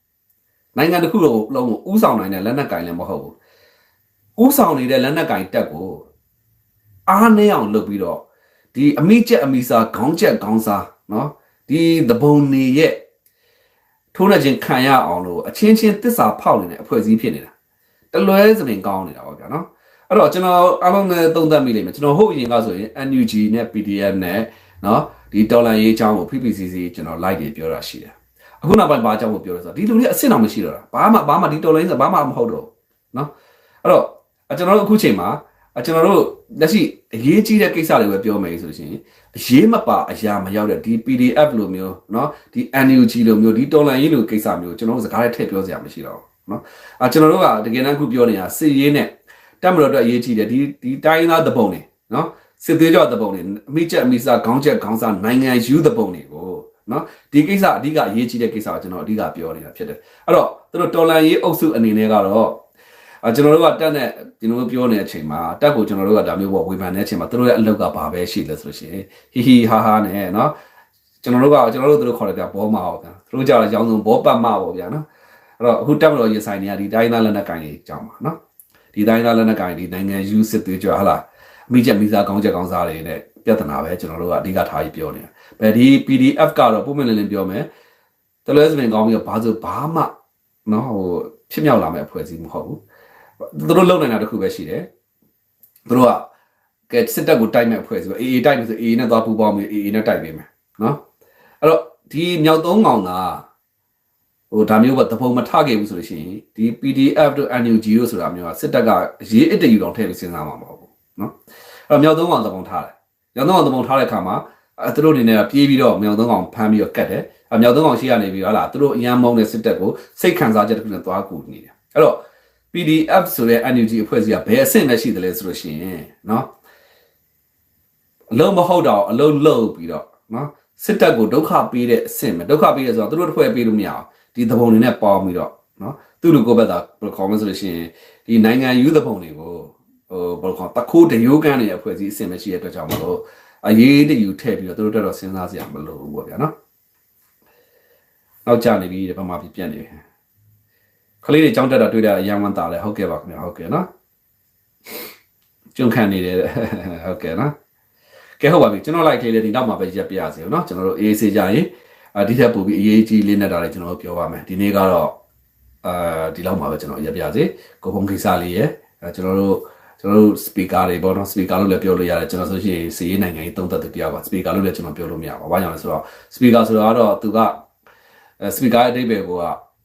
နိုင်ငံတစ်ခုလုံးအလုံးကိုဥဆောင်နိုင်တဲ့လက်နက်ကင်လည်းမဟုတ်ဘူးဥဆောင်နေတဲ့လက်နက်ကင်တက်ကိုအားနည်းအောင်လှုပ်ပြီးတော့ဒီအမိကျက်အမိစာခေါင်းကျက်ခေါင်းစားနော် ဒီသဘုံနေရဲ့ထိုးနှက်ခြင်းခံရအောင်လို့အချင်းချင်းတစ္ဆာဖောက်နေတဲ့အဖွဲ့အစည်းဖြစ်နေတာတလွဲစပင်ကောင်းနေတာပေါ့ဗျာเนาะအဲ့တော့ကျွန်တော်အားလုံးလည်းသုံးသပ်မိလိမ့်မယ်ကျွန်တော်ဟုတ်အရင်ကဆိုရင် NUG နဲ့ PDF နဲ့เนาะဒီတော်လန်ရေးအကြောင်းကို PPCC ကျွန်တော် like တွေပြောတာရှိတယ်အခုနောက်ပိုင်းဘာအကြောင်းကိုပြောလဲဆိုတော့ဒီလူတွေအစ်စ်တော်မရှိတော့တာဘာမှဘာမှဒီတော်လန်ရေးဆိုဘာမှမဟုတ်တော့เนาะအဲ့တော့ကျွန်တော်တို့အခုချိန်မှာအ ကျွန်တော်တို့လက်ရှိအရေးကြီးတဲ့ကိစ္စတွေပဲပြောမယ်ဆိုရှင်အရေးမပါအရာမရောက်တဲ့ဒီ PDF လိုမျိုးเนาะဒီ NUG လိုမျိုးဒီတော်လန်ရေးလိုကိစ္စမျိုးကျွန်တော်တို့စကားနဲ့ထည့်ပြောစရာမရှိတော့ဘူးเนาะအကျွန်တော်တို့ကတကယ်တမ်းခုပြောနေတာစစ်ရေးနဲ့တက်မတော်အတွက်အရေးကြီးတယ်ဒီဒီတိုင်းသားသဘုံတွေเนาะစစ်သေးကြောသဘုံတွေအမိချက်အမိစားခေါင်းချက်ခေါင်းစားနိုင်ငံယူသဘုံတွေကိုเนาะဒီကိစ္စအဓိကအရေးကြီးတဲ့ကိစ္စကိုကျွန်တော်အဓိကပြောနေတာဖြစ်တယ်အဲ့တော့သူတို့တော်လန်ရေးအုပ်စုအနေနဲ့ကတော့ အကျွန်တော်တို့ကတက်နဲ့ဒီလိုပြောနေတဲ့အချိန်မှာတက်ကိုကျွန်တော်တို့ကဒါမျိုးပေါ့ဝေဖန်နေတဲ့အချိန်မှာသူတို့ရဲ့အလောက်ကဘာပဲရှိလဲဆိုလို့ရှိရင်ဟီဟီဟာဟာနဲ့နော်ကျွန်တော်တို့ကကျွန်တော်တို့သူတို့ခေါ်တယ်ဗျဘောမာပေါ့ဗျာသူတို့ကြတော့ရောင်းစုံဘောပတ်မပေါ့ဗျာနော်အဲ့တော့အခုတက်မလို့ရင်ဆိုင်နေရဒီတိုင်းသားလက်နက်ကိုင်ကြီးကြောင်းပါနော်ဒီတိုင်းသားလက်နက်ကိုင်ဒီနိုင်ငံယူစစ်သွေးကြွဟလားအမိချက်မိစားကောင်းချက်ကောင်းစားတွေနဲ့ပြဿနာပဲကျွန်တော်တို့ကအဓိကထားပြီးပြောနေတာဘယ်ဒီ PDF ကတော့ပုံမှန်လင်းလင်းပြောမယ်တလွဲစပင်ကောင်းပြီးတော့ဘာဆိုဘာမှနော်ဟိုဖြစ်မြောက်လာမဲ့အဖွဲ့အစည်းမဟုတ်ဘူး သူတို့လုံနိုင်တာတခုပဲရှိတယ်သူတို့ကကဲစစ်တပ်ကိုတိုက်မဲ့အဖွဲ့အစည်းပဲအေးအေးတိုက်မယ်ဆိုအေးအေးနဲ့သွားပူပေါင်းပြီးအေးအေးနဲ့တိုက်ပေးမယ်နော်အဲ့တော့ဒီမြောက်သုံးကောင်ကဟိုဒါမျိုးပဲတပုံမထခဲ့ဘူးဆိုလို့ရှိရင်ဒီ PDF တို့ NUG တို့ဆိုတာမျိုးကစစ်တပ်ကရေးအစ်တယူတော့ထည့်ပြီးစဉ်းစားမှာမဟုတ်ဘူးနော်အဲ့တော့မြောက်သုံးကောင်တပုံထားတယ်မြောက်သုံးကောင်တပုံထားတဲ့အခါမှာအဲသူတို့အနေနဲ့ပြေးပြီးတော့မြောက်သုံးကောင်ဖမ်းပြီးတော့ကတ်တယ်အမြောက်သုံးကောင်ရှိရနေပြီးတော့ဟာသူတို့အရန်မုန်းတဲ့စစ်တပ်ကိုစိတ်ခံစားချက်တစ်ခုနဲ့သွားကူနေတယ်အဲ့တော့ PDF ဆိုတဲ့ NUG အဖွဲ့အစည်းကဘယ်အဆင့်နဲ့ရှိတယ်လဲဆိုလို့ရှိရင်เนาะအလုံးမဟုတ်တော့အလုံးလုံးပြီးတော့เนาะစစ်တပ်ကိုဒုက္ခပေးတဲ့အဆင့်ပဲဒုက္ခပေးရဆိုတော့သူတို့တစ်ဖွဲ့ပေးလို့မရအောင်ဒီသဘုံတွေနဲ့ပေါင်းပြီးတော့เนาะသူတို့ကိုဘက်သာဘယ်လိုခေါ်မလဲဆိုလို့ရှိရင်ဒီနိုင်ငံယူသဘုံတွေကိုဟိုဘယ်လိုခေါ်တခိုးတရိုးကန်းနေတဲ့အဖွဲ့အစည်းအဆင့်ပဲရှိတဲ့အတွက်ကြောင့်မလို့အရေးတယူထည့်ပြီးတော့သူတို့တက်တော့စဉ်းစားစရာမလိုဘူးပေါ့ဗျာเนาะနောက်ကျနေပြီတဲ့ဗမာပြည်ပြတ်နေပြီ ကလေးတွေကြောင်းတက်တာတွေ့တာအရန်ဝမ်းတာလဲဟုတ်ကဲ့ပါခင်ဗျာဟုတ်ကဲ့နော်ကျွန်းခံနေတယ်ဟုတ်ကဲ့နော်ကဲဟုတ်ပါပြီကျွန်တော်လိုက်ကလေးလေးဒီနောက်မှာပဲရက်ပြရစီနော်ကျွန်တော်တို့အေးစေးကြရင်ဒီထက်ပိုပြီးအရေးကြီးလေးနဲ့တာလည်းကျွန်တော်တို့ပြောပါမယ်ဒီနေ့ကတော့အာဒီလောက်မှာပဲကျွန်တော်ရက်ပြစီကိုပုံကိစ္စလေးရယ်ကျွန်တော်တို့ကျွန်တော်တို့ speaker တွေပေါ့နော် speaker လို့လည်းပြောလို့ရတယ်ကျွန်တော်ဆိုရှင်စီးရေးနိုင်ငံကြီးသုံးသက်သူတရားပါ speaker လို့လည်းကျွန်တော်ပြောလို့မရပါဘူး။ဘာကြောင့်လဲဆိုတော့ speaker ဆိုတော့သူက speaker ရဲ့အဓိပ္ပာယ်က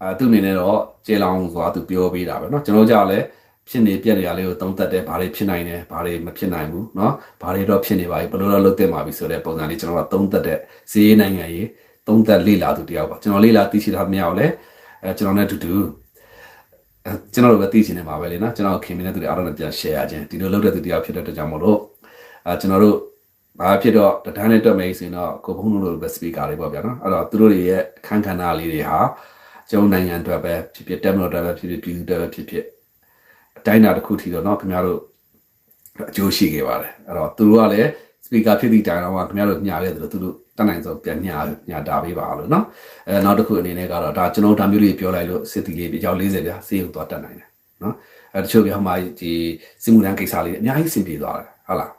အာသူ့အနေနဲ့တော့ကျေလောင်စွာသူပြောပေးတာပဲเนาะကျွန်တော်ကြောက်လဲဖြစ်နေပြက်နေရလေးကိုသုံးသက်တယ်ဘာတွေဖြစ်နိုင်တယ်ဘာတွေမဖြစ်နိုင်ဘူးเนาะဘာတွေတော့ဖြစ်နေပါပြီဘယ်လိုတော့လုပ်သင့်ပါပြီဆိုတဲ့ပုံစံလေးကျွန်တော်ကသုံးသက်တဲ့စီးရေးနိုင်ငံရေးသုံးသက်လေ့လာသူတယောက်ပါကျွန်တော်လေ့လာသိရှိတာမရအောင်လဲအဲကျွန်တော်နဲ့အတူတူအဲကျွန်တော်တို့ပဲသိချင်နေမှာပဲလေနော်ကျွန်တော်ခင်မင်းတဲ့သူတွေအားလုံးနဲ့ပြန် share ရခြင်းဒီလိုလုပ်တဲ့သူတယောက်ဖြစ်တဲ့အတွက်ကြောင့်မို့လို့အဲကျွန်တော်တို့ဘာဖြစ်တော့တန်းနဲ့တွက်မယ်ဆိုရင်တော့ကိုဖုန်းတို့လိုပဲ speaker တွေပေါ့ဗျာနော်အဲ့တော့သူတို့တွေရဲ့အခန်းကဏ္ဍလေးတွေဟာ ကျွန်တော်နိုင်ငံအတွက်ပဲဖြစ်ဖြစ်တက်မလို့အတွက်ပဲဖြစ်ဖြစ်ပြည်သူအတွက်ပဲဖြစ်ဖြစ်အတိုင်းအတာတစ်ခုထိတော့เนาะခင်ဗျားတို့အကျိုးရှိခဲ့ပါတယ်အဲ့တော့သူတို့ကလည်း speaker ဖြစ်သည့်တိုင်တော့ခင်ဗျားတို့ညခဲ့တယ်လို့သူတို့တတ်နိုင်ဆုံးပြန်ညညတာပေးပါလို့เนาะအဲနောက်တစ်ခုအနေနဲ့ကတော့ဒါကျွန်တော်ဒါမျိုးလေးပြောလိုက်လို့စစ်တီလေးပြောင်း40ပြစေးရုံသွားတတ်နိုင်တယ်เนาะအဲတချို့ပြောမှဒီစီမူတန်းကိစ္စလေးအများကြီးဆင်ပြေသွားတယ်ဟုတ်လား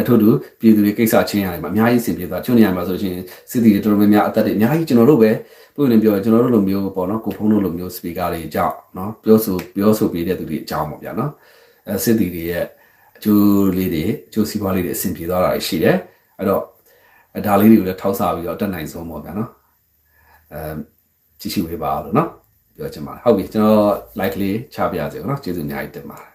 အထို့တူပြည်သူတွေကိစ္စချင်းရတယ်မှာအများကြီးဆင်ပြေသွားကျွန်းနေရမှာဆိုရှင်စစ်တီတွေတော်တော်များများအသက်တွေအများကြီးကျွန်တော်တို့ပဲပြောရင်ပြောကျွန်တော်တို့လိုမျိုးပေါ့နော်ကိုဖုန်းတို့လိုမျိုး speaker တွေကြောက်နော်ပြောဆိုပြောဆိုပေးတဲ့သူတွေအကြောင်းပေါ့ဗျာနော်အဲစစ်တီတွေရဲ့အကျိုးလေးတွေအကျိုးစီးပွားလေးတွေအဆင်ပြေသွားတာရှိတယ်အဲ့တော့ဒါလေးတွေကိုလည်းထောက်ဆပြီးတော့တက်နိုင်ဆုံးပေါ့ဗျာနော်အဲကြည့်ရှုပေးပါလို့နော်ပြောချင်ပါတယ်ဟုတ်ပြီကျွန်တော် like လေးချပြရစေနော်ကျေးဇူးအများကြီးတင်ပါတယ်